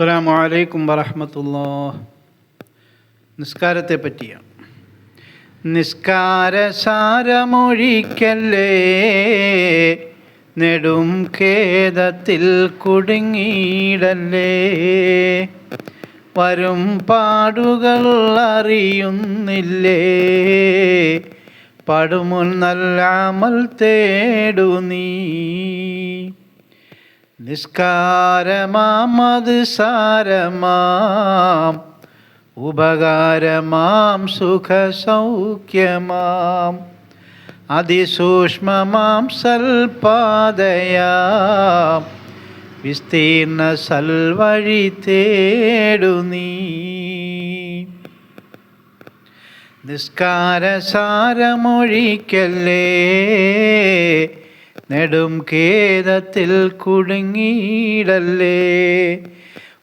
അസ്സലാമു അലൈക്കും വറഹമത്തുല്ലാ നിസ്കാരത്തെ പറ്റിയാണ് നിസ്കാര സാരമൊഴിക്കല്ലേ നെടും ഖേദത്തിൽ കുടുങ്ങിയിടല്ലേ? വരും പാടുകൾ അറിയുന്നില്ലേ? പടുമുൻ നല്ല അമൽ തേടു നീ. നിസ്കാരമാം അത് സാരമാം. ഉപകാരമാം സുഖസൗഖ്യമാം. അതിസൂക്ഷ്മമാം സൽപാതയാം വിസ്തീർണ സൽവഴി തേടുനീ നിസ്കാര സാരമൊഴിക്കല്ലേ നെടും ഖേദത്തിൽ കുടുങ്ങിയിടല്ലേ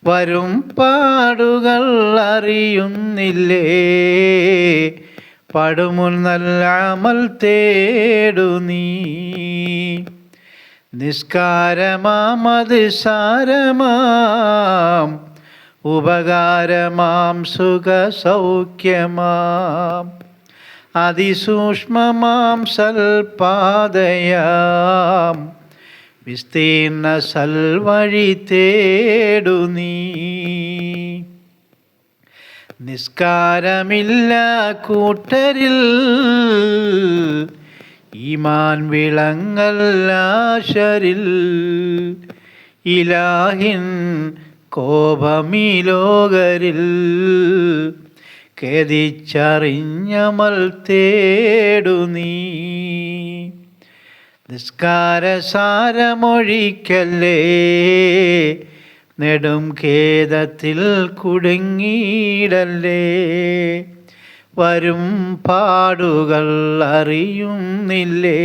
വരും പാടുകൾ അറിയുന്നില്ലേ? പടുമുൻ നല്ല അമൽ തേടു നീ. നിസ്കാരമാമത് സാരമാം ഉപകാരമാം സുഖ സൗഖ്യമാം അതിസൂക്ഷ്മമാം സൽപാതയാം. വിസ്തീർണ സൽവഴി തേടു നീ. നിസ്കാരമില്ല കൂട്ടരിൽ. ഈമാൻ വിളങ്ങല്ലാശരിൽ ഇലാഹിൻ കോപമീ ലോകരിൽ ഖേദിച്ചറിഞ്ഞമൽ തേടു നീ. നിസ്കാര സാരമൊഴിക്കല്ലേ നെടും ഖേദത്തിൽ കുടുങ്ങിയിടല്ലേ വരും പാടുകൾ അറിയുന്നില്ലേ?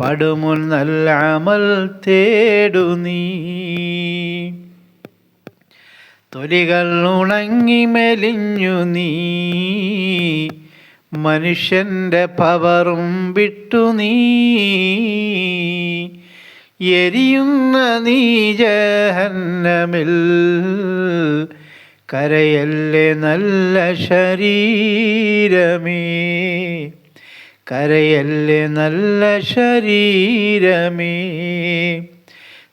പടുമുൻ നല്ല അമൽ തേടു നീ. തൊലികൾ ഉണങ്ങി മെലിഞ്ഞു നീ. മനുഷ്യന്റെ പവറും വിട്ടു നീ. എരിയുന്ന നീ ജഹന്നമിൽ. കരയല്ലേ നല്ല ശരീരമേ. കരയല്ലേ നല്ല ശരീരമേ.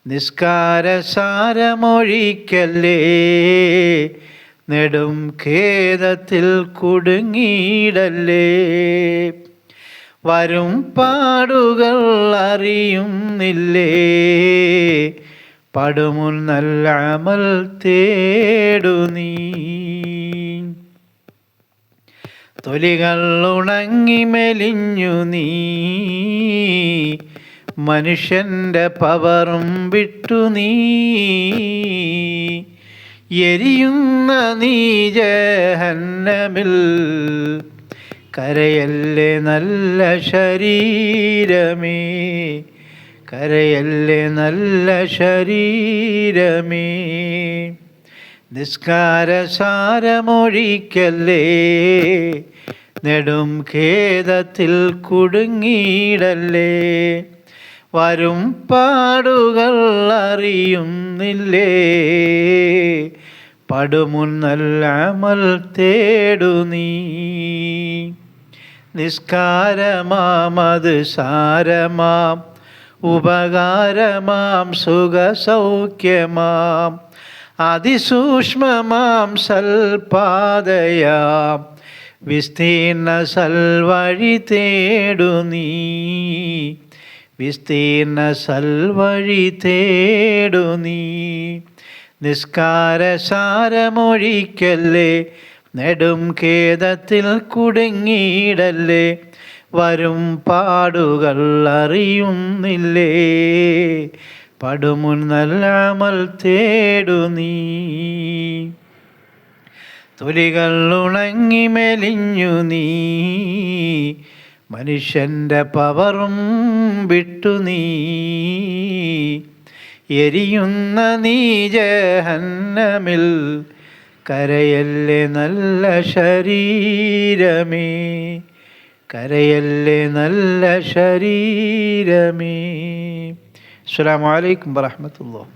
നിസ്കാര സാരമൊഴിക്കല്ലേ നെടും ഖേദത്തിൽ കുടുങ്ങിയിടല്ലേ? വരും പാടുകൾ അറിയുന്നില്ലേ? പടുമുൻ നല്ല അമൽ തേടു നീ. തൊലികൾ ഉണങ്ങി മെലിഞ്ഞു നീ. മനുഷ്യന്റെ പവറും വിട്ടു നീ. എരിയുന്ന നീ ജഹന്നമിൽ. കരയല്ലേ നല്ല ശരീരമേ. കരയല്ലേ നല്ല ശരീരമേ. നിസ്കാര സാരമൊഴിക്കല്ലേ നെടും ഖേദത്തിൽ കുടുങ്ങിയിടല്ലേ വരും പാടുകൾ അറിയുന്നില്ലേ? പടുമുന്നല്ലാമൽ തേടു നീ. നിസ്കാരമാമത് സാരമാം. ഉപകാരമാം സുഖസൗഖ്യമാം. അതിസൂക്ഷ്മമാം സൽപാതയാം. വിസ്തീർണ സൽവഴി തേടു നീ. വിസ്തീർണ സൽവഴി തേടു നീ. നിസ്കാര സാരമൊഴിക്കല്ലേ നെടും ഖേദത്തിൽ കുടുങ്ങിയിടല്ലേ? വരും പാടുകൾ അറിയുന്നില്ലേ? പടുമുൻ നല്ലാമൽ തേടു നീ. തൊലികൾ ഉണങ്ങി മെലിഞ്ഞു നീ. മനുഷ്യന്റെ പവറും വിട്ടു നീ. എരിയുന്ന നീ ജഹന്നമിൽ കരയല്ലേ നല്ല ശരീരമേ. കരയല്ലേ നല്ല ശരീരമേ. അസ്സാം വലൈക്കും വാഹമത്തല്ലോ